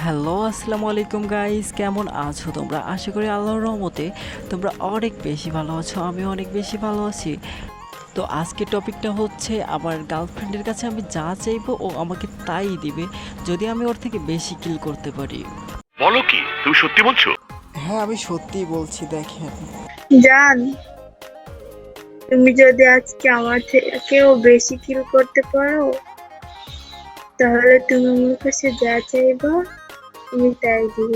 Hello আসসালামু আলাইকুম guys কেমন আছো তোমরা? আশা করি আল্লাহর রহমতে তোমরা অনেক বেশি ভালো আছো আমি অনেক বেশি ভালো আছি। তো আজকের টপিকটা হচ্ছে আমার গার্লফ্রেন্ডের কাছে আমি যা চাইব ও আমাকে তাই দিবে যদি আমি ওর থেকে বেশি কিল করতে পারি। বলো কি তুমি সত্যি বলছো? হ্যাঁ আমি সত্যিই বলছি দেখেন। জান তুমি যদি আজকে আমার থেকেও বেশি কিল করতে পারো তাহলে তুমি আমার কাছে যা চাইবা তাই দিব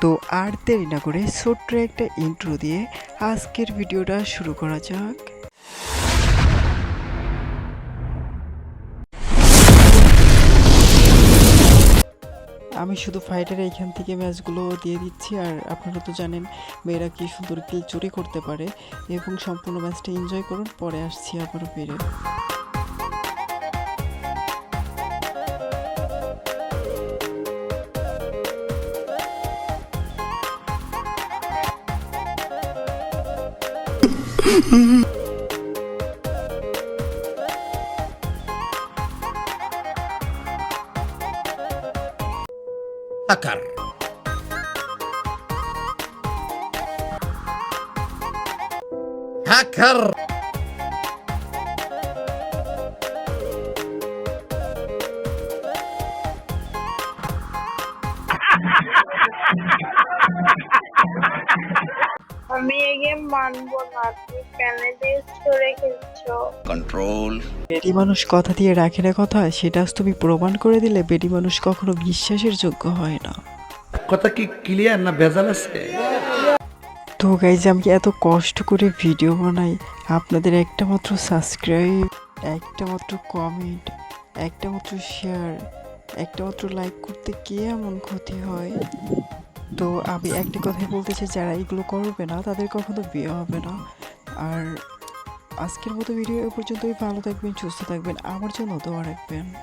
তো আর দেরি না করে ছোট্ট একটা ইন্ট্রো দিয়ে আজকের ভিডিওটা শুরু করা যাক। আমি শুধু ফাইটার এইখান থেকে ম্যাচগুলো দিয়ে দিচ্ছি আর আপনারা তো জানেন মেয়েরা কি সুন্দর কিল চুরি করতে পারে এবং সম্পূর্ণ ম্যাচটা এনজয় করুন পরে আসছি আবারও বেড়ে Akar. Akar. আমি এই গেম মানবো না তুমি প্যানেলে করে খেলছো Control. বেডি মানুষ কথা দিয়ে রাখে না কথা সেটা আজ তুমি প্রমাণ করে দিলে বেডি মানুষ কখনো বিশ্বাসের যোগ্য হয় না। কথা কি ক্লিয়ার না ভেজাল আছে? তো গাইজ আমি এত কষ্ট করে ভিডিও বানাই? আপনাদের একটা মাত্র সাবস্ক্রাইব একটা মাত্র কমেন্ট একটা মাত্র শেয়ার একটা মাত্র লাইক করতে কে এমন ক্ষতি হয়? তো আমি একটি কথাই বলতে চাই, যারা এগুলো করবে না, তাদের কখনো বিয়ে হবে না। আর আজকের মতো ভিডিও এ পর্যন্তই। ভালো থাকবেন, সুস্থ থাকবেন। আমার জন্য দোয়া রাখবেন।